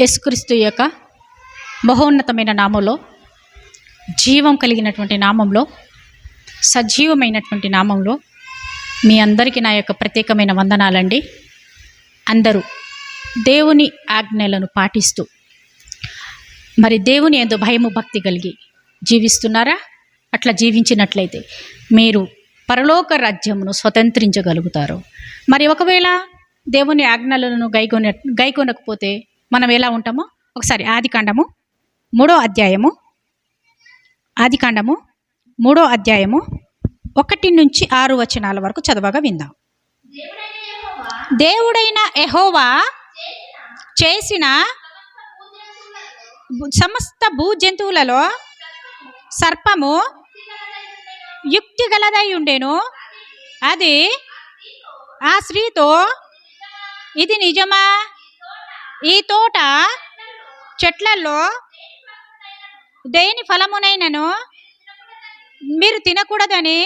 యేసుక్రీస్తు యొక్క మహోన్నతమైన నామంలో జీవం కలిగినటువంటి నామంలో సజీవమైనటువంటి నామంలో మీ అందరికీ నా యొక్క ప్రత్యేకమైన వందనాలండి. అందరూ దేవుని ఆజ్ఞలను పాటిస్తూ మరి దేవుని ఎందు భయము భక్తి కలిగి జీవిస్తున్నారా? అట్లా జీవించినట్లయితే మీరు పరలోక రాజ్యమును స్వతంత్రించగలుగుతారు. మరి ఒకవేళ దేవుని ఆజ్ఞలను గైకొన గైకొనకపోతే మనం ఎలా ఉంటామో? ఒకసారి ఆదికాండము మూడో అధ్యాయము ఆదికాండము మూడో అధ్యాయము ఒకటి నుంచి ఆరు వచనాల వరకు చదవగా విందాం. దేవుడైన ఎహోవా చేసిన సమస్త భూ జంతువులలో సర్పము యుక్తి గలదై ఉండేను. అది ఆ స్త్రీతో ఇది నిజమా? ఈ తోట చెట్లలో దేని ఫలమునైనను మీరు తినకూడదని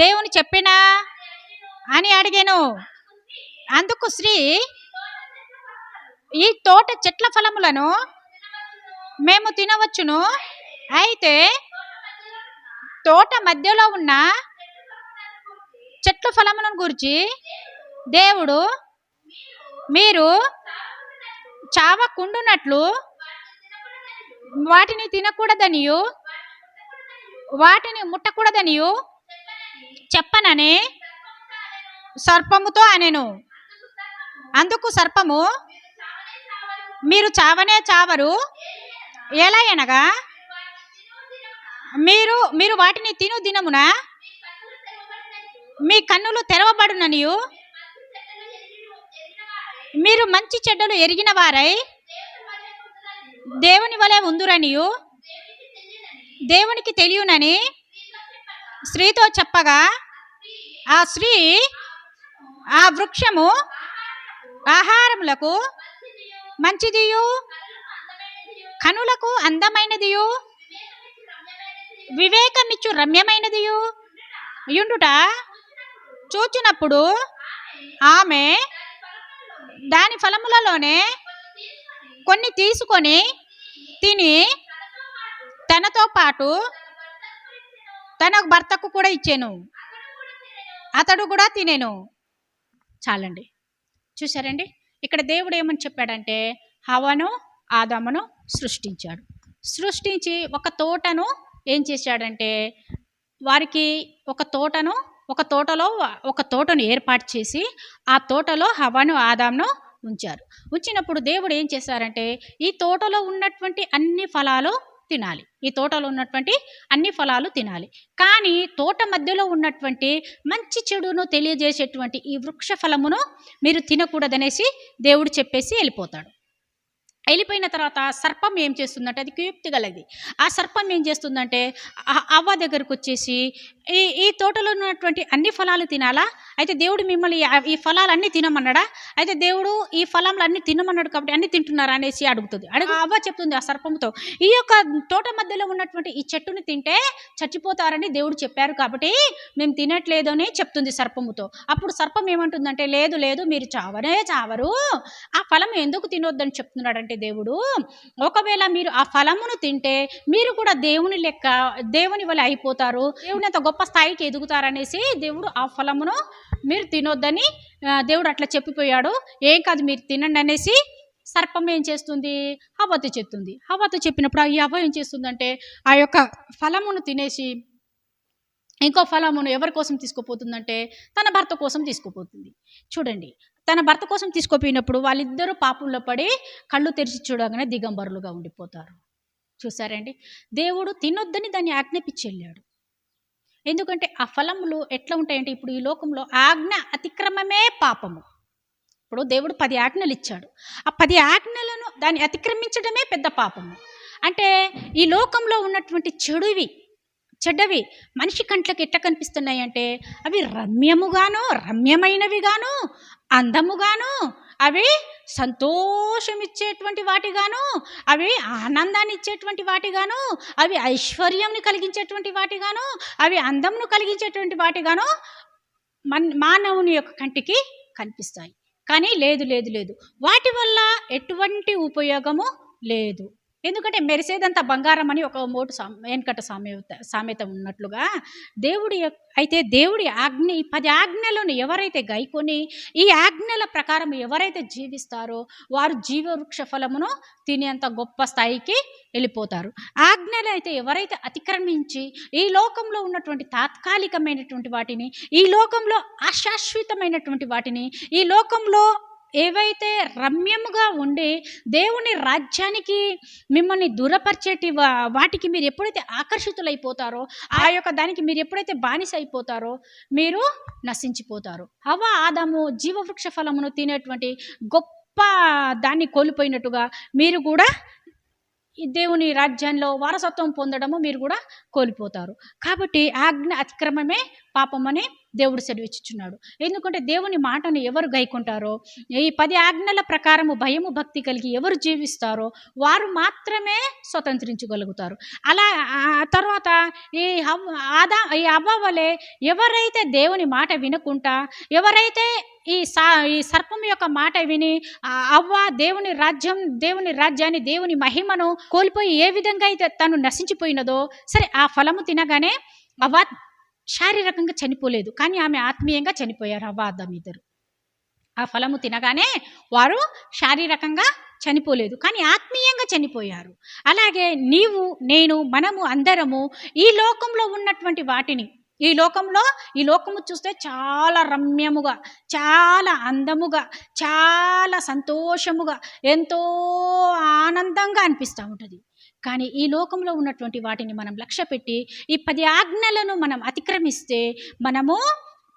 దేవుని చెప్పినా అని అడిగాను. అందుకు శ్రీ ఈ తోట చెట్ల ఫలములను మేము తినవచ్చును. అయితే తోట మధ్యలో ఉన్న చెట్ల ఫలములను గురించి దేవుడు మీరు చావకుండునట్లు వాటిని తినకూడదనియు వాటిని ముట్టకూడదనియు చెప్పనని సర్పముతో అనెను. అందుకు సర్పము మీరు చావనే చావరు ఎలా అనగా మీరు మీరు వాటిని తిను దినమున మీ కన్నులు తెరవబడుననియు మీరు మంచి చెడ్డలు ఎరిగిన వారై దేవుని వలె ఉందురనియు. దేవునికి తెలియనని స్త్రీతో చెప్పగా ఆ స్త్రీ ఆ వృక్షము ఆహారములకు మంచిదియు కనులకు అందమైనదియు వివేకమిచ్చు రమ్యమైనదియు. యుండుట చూచినప్పుడు ఆమె దాని ఫలములలోనే కొన్ని తీసుకొని తిని తనతో పాటు తన భర్తకు కూడా ఇచ్చాను. అతడు కూడా తినేను. చాలండి. చూసారండి ఇక్కడ దేవుడు ఏమని చెప్పాడంటే హవను ఆదామును సృష్టించాడు. సృష్టించి ఒక తోటను ఏం చేశాడంటే వారికి ఒక తోటను ఒక తోటలో ఒక తోటను ఏర్పాటు చేసి ఆ తోటలో హవాను ఆదాంను ఉంచారు. ఉంచినప్పుడు దేవుడు ఏం చేశారంటే ఈ తోటలో ఉన్నటువంటి అన్ని ఫలాలు తినాలి. ఈ తోటలో ఉన్నటువంటి అన్ని ఫలాలు తినాలి. కానీ తోట మధ్యలో ఉన్నటువంటి మంచి చెడును తెలియజేసేటువంటి ఈ వృక్ష ఫలమును మీరు తినకూడదనేసి దేవుడు చెప్పేసి వెళ్ళిపోతాడు. వెళ్ళిపోయిన తర్వాత సర్పం ఏం చేస్తుందంటే అది క్యూప్తి గలది. ఆ సర్పం ఏం చేస్తుందంటే అవ్వ దగ్గరకు వచ్చేసి ఈ ఈ తోటలో ఉన్నటువంటి అన్ని ఫలాలు తినాలా? అయితే దేవుడు మిమ్మల్ని ఈ ఫలాలన్నీ తినమన్నాడా? అయితే దేవుడు ఈ ఫలాలు అన్ని తినమన్నాడు కాబట్టి అన్ని తింటున్నారా అనేసి అడుగుతుంది. అడుగు అవ్వ చెప్తుంది ఆ సర్పంతో ఈ యొక్క తోట మధ్యలో ఉన్నటువంటి ఈ చెట్టుని తింటే చచ్చిపోతారని దేవుడు చెప్పారు కాబట్టి మేము తినట్లేదు అని చెప్తుంది సర్పముతో. అప్పుడు సర్పం ఏమంటుందంటే లేదు లేదు మీరు చావనే చావరు. ఆ ఫలం ఎందుకు తినొద్దని చెప్తున్నాడంటే దేవుడు ఒకవేళ మీరు ఆ ఫలమును తింటే మీరు కూడా దేవుని లెక్క దేవుని వల్ల అయిపోతారు. దేవుని అంత గొప్ప స్థాయికి ఎదుగుతారనేసి దేవుడు ఆ ఫలమును మీరు తినొద్దని దేవుడు అట్లా చెప్పిపోయాడు. ఏం కాదు మీరు తినండి అనేసి సర్పం ఏం చేస్తుంది? హవతో చెప్తుంది. హవతో చెప్పినప్పుడు ఆ హవ ఏం చేస్తుందంటే ఆ యొక్క ఫలమును తినేసి ఇంకో ఫలమును ఎవరి కోసం తీసుకుపోతుందంటే తన భర్త కోసం తీసుకుపోతుంది. చూడండి తన భర్త కోసం తీసుకుపోయినప్పుడు వాళ్ళిద్దరూ పాపంలో పడి కళ్ళు తెరిచి చూడగానే దిగంబరులుగా ఉండిపోతారు. చూసారండి? దేవుడు తినొద్దని దాన్ని ఆజ్ఞాపించి వెళ్ళాడు ఎందుకంటే ఆ ఫలములు ఎట్లా ఉంటాయంటే ఇప్పుడు ఈ లోకంలో ఆజ్ఞ అతిక్రమమే పాపము. ఇప్పుడు దేవుడు పది ఆజ్ఞలు ఇచ్చాడు. ఆ పది ఆజ్ఞలను దాన్ని అతిక్రమించడమే పెద్ద పాపము. అంటే ఈ లోకంలో ఉన్నటువంటి చెడువి చెడ్డవి మనిషి కంట్లకు ఎట్లా కనిపిస్తున్నాయి అంటే అవి రమ్యముగాను రమ్యమైనవిగాను అందముగాను అవి సంతోషం ఇచ్చేటువంటి వాటిగాను అవి ఆనందాన్ని ఇచ్చేటువంటి వాటిగాను అవి ఐశ్వర్యంని కలిగించేటువంటి వాటిగాను అవి అందమును కలిగించేటువంటి వాటిగాను మన్ మానవుని యొక్క కంటికి కనిపిస్తాయి. కానీ లేదు లేదు లేదు. వాటి వల్ల ఎటువంటి ఉపయోగము లేదు. ఎందుకంటే మెరిసేదంతా బంగారం అని ఒక మోటు సా వెనకట సామెత సామెత ఉన్నట్లుగా దేవుడి అయితే దేవుడి ఆజ్ఞ ఈ పది ఆజ్ఞలను ఎవరైతే గైకొని ఈ ఆజ్ఞల ప్రకారం ఎవరైతే జీవిస్తారో వారు జీవవృక్ష ఫలమును తినేంత గొప్ప స్థాయికి వెళ్ళిపోతారు. ఆజ్ఞలు అయితే ఎవరైతే అతిక్రమించి ఈ లోకంలో ఉన్నటువంటి తాత్కాలికమైనటువంటి వాటిని ఈ లోకంలో అశాశ్వతమైనటువంటి వాటిని ఈ లోకంలో ఏవైతే రమ్యముగా ఉండి దేవుని రాజ్యానికి మిమ్మల్ని దూరపరిచేటి వా- వాటికి మీరు ఎప్పుడైతే ఆకర్షితులైపోతారో ఆ యొక్క దానికి మీరు ఎప్పుడైతే బానిస అయిపోతారో మీరు నశించిపోతారు. అవ ఆదాము జీవవృక్ష ఫలమును తినేటువంటి గొప్ప దాన్ని కోల్పోయినట్టుగా మీరు కూడా దేవుని రాజ్యంలో వారసత్వం పొందడము మీరు కూడా కోల్పోతారు. కాబట్టి ఆజ్ఞ అతిక్రమమే పాపమని దేవుడు సెలవిచ్చుచున్నాడు. ఎందుకంటే దేవుని మాటను ఎవరు గైకుంటారో ఈ పది ఆజ్ఞల ప్రకారము భయము భక్తి కలిగి ఎవరు జీవిస్తారో వారు మాత్రమే స్వతంత్రించగలుగుతారు. అలా తర్వాత ఈ హవ్- ఆదా ఈ అవ్వ వలె ఎవరైతే దేవుని మాట వినకుండా ఎవరైతే ఈ సా ఈ సర్పం యొక్క మాట విని అవ్వ దేవుని రాజ్యం దేవుని రాజ్యాన్ని దేవుని మహిమను కోల్పోయి ఏ విధంగా అయితే తను నశించిపోయినదో సరే ఆ ఫలము తినగానే అవ్వ శారీరకంగా చనిపోలేదు కానీ ఆమె ఆత్మీయంగా చనిపోయారు అవ్వ అద్దం ఇద్దరు ఆ ఫలము తినగానే వారు శారీరకంగా చనిపోలేదు కానీ ఆత్మీయంగా చనిపోయారు. అలాగే నీవు నేను మనము అందరము ఈ లోకంలో ఉన్నటువంటి వాటిని ఈ లోకంలో ఈ లోకము చూస్తే చాలా రమ్యముగా చాలా అందముగా చాలా సంతోషముగా ఎంతో ఆనందంగా అనిపిస్తూ ఉంటుంది. కానీ ఈ లోకంలో ఉన్నటువంటి వాటిని మనం లక్ష్య పెట్టి ఈ పది ఆజ్ఞలను మనం అతిక్రమిస్తే మనము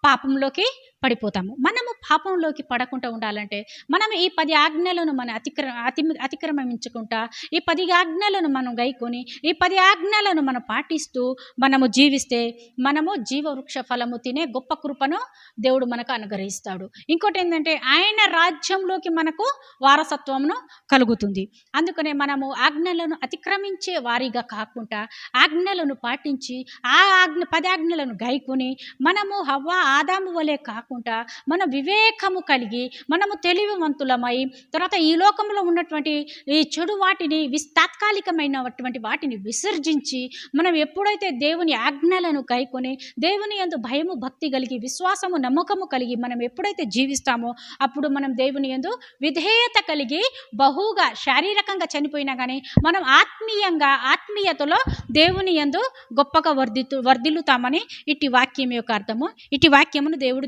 పాపంలోకి పడిపోతాము. మనము పాపంలోకి పడకుండా ఉండాలంటే మనం ఈ పది ఆజ్ఞలను మన అతిక్ర అతి అతిక్రమించకుండా ఈ పది ఆజ్ఞలను మనం గైకొని ఈ పది ఆజ్ఞలను మనం పాటిస్తూ మనము జీవిస్తే మనము జీవవృక్ష ఫలము తినే గొప్ప కృపను దేవుడు మనకు అనుగ్రహిస్తాడు. ఇంకోటి ఏంటంటే ఆయన రాజ్యంలోకి మనకు వారసత్వమును కలుగుతుంది. అందుకనే మనము ఆజ్ఞలను అతిక్రమించే వారిగా కాకుండా ఆజ్ఞలను పాటించి ఆ ఆజ్ఞ పది ఆజ్ఞలను గైకొని మనము హవ్వ ఆదాము వలె కాకుండా మన వివేకము కలిగి మనము తెలివివంతులమై తర్వాత ఈ లోకంలో ఉన్నటువంటి ఈ చెడు వాటిని విస్ తాత్కాలికమైనటువంటి వాటిని విసర్జించి మనం ఎప్పుడైతే దేవుని ఆజ్ఞలను కైకొని దేవుని యందు భయము భక్తి కలిగి విశ్వాసము నమ్మకము కలిగి మనం ఎప్పుడైతే జీవిస్తామో అప్పుడు మనం దేవుని యందు విధేయత కలిగి బహుగా శారీరకంగా చనిపోయినా కానీ మనం ఆత్మీయంగా ఆత్మీయతలో దేవుని యందు గొప్పగా వర్ధితు వర్ధిల్లుతామని ఇట్టి వాక్యం యొక్క అర్థము. ఇట్టి వాక్యమును దేవుడు